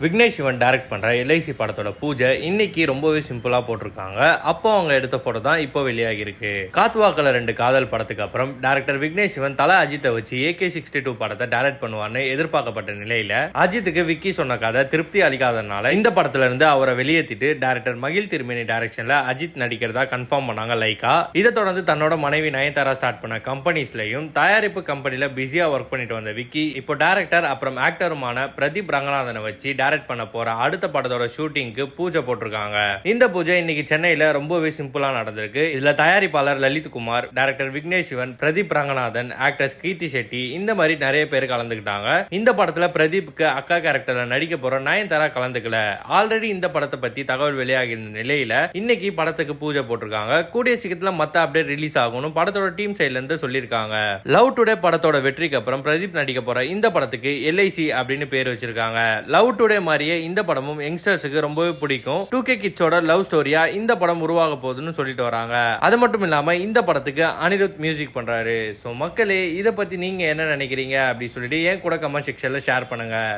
Vignesh Shivan direct பண்ணுற LIC படத்தோட பூஜை இன்னைக்கு ரொம்பவே சிம்பிளாக போட்டிருக்காங்க. அப்போ அவங்க எடுத்த ஃபோட்டோ தான் இப்போ வெளியாகிருக்கு காத்வாக்கில் ரெண்டு காதல் படத்துக்கு அப்புறம் டேரக்டர் விக்னேஷ் சிவன் தலை அஜித்தை வச்சு ஏகே சிக்ஸ்டி டூ படத்தை டைரக்ட் பண்ணுவார்னு எதிர்பார்க்கப்பட்ட நிலையில அஜித்துக்கு விக்கி சொன்ன கதை திருப்தி அளிக்காதனால இந்த படத்துல இருந்து அவரை வெளியேற்றிட்டு டேரக்டர் மகிழ் திருமணி டைரக்ஷன்ல அஜித் நடிக்கிறதா கன்ஃபார்ம் பண்ணாங்க லைக்கா இதை தொடர்ந்து தன்னோட மனைவி நயன்தாரா ஸ்டார்ட் பண்ண கம்பெனிஸ்லையும் தயாரிப்பு கம்பெனியில் பிஸியாக ஒர்க் பண்ணிட்டு வந்த விக்கி இப்போ டேரக்டர் அப்புறம் ஆக்டருமான பிரதீப் ரங்கநாதனை வச்சு டைரக்ட் பண்ண போற அடுத்த படத்தோட ஷூட்டிங்க்கு பூஜை போட்டிருக்காங்க. இந்த பூஜை இன்னைக்கு சென்னையில ரொம்பவே சிம்பிளா நடந்திருக்கு. இதுல தயாரிப்பாளர் லலித் குமார் டைரக்டர் விக்னேஷ் சிவன் பிரதீப் ரங்கநாதன் ஆக்டர்ஸ் கீர்த்தி செட்டி இந்த மாதிரி நிறைய பேர் கலந்துக்கிட்டாங்க. இந்த படத்துல பிரதீப்க்கு அக்கா கேரக்டர்ல நடிக்க போற நயன்தாரா கலந்துக்கல. ஆல்ரெடி இந்த படத்தை பத்தி தகவல் வெளியாகி இருந்த நிலையில இன்னைக்கு படத்துக்கு பூஜை போட்டிருக்காங்க. கூடிய சீக்கிரத்துல மத்த அப்டேட் ரிலீஸ் ஆகணும் படத்தோட டீம் சைட்ல இருந்து சொல்லியிருக்காங்க. லவ் டுடே படத்தோட வெற்றிக்கு அப்புறம் பிரதீப் நடிக்க போற இந்த படத்துக்கு எல்ஐசி அப்படின்னு பேர் வச்சிருக்காங்க. லவ் டுடே மாதிரியே இந்த படமும் யங்ஸ்டர்ஸுக்கு ரொம்பவே பிடிக்கும். டூ கே கிட்ஸோட லவ் ஸ்டோரியா இந்த படம் உருவாக போகுதுன்னு சொல்லிட்டு வராங்க. அது மட்டும் இல்லாம இந்த படத்துக்கு அனிருத் மியூசிக் பண்றாரு. ஸோ மக்களே இதை பத்தி நீங்க என்ன நினைக்கிறீங்க? அப்படின்னு சொல்லிட்டு ஏன் கூட கமெண்ட் செக்ஷன்ல ஷேர் பண்ணுங்க.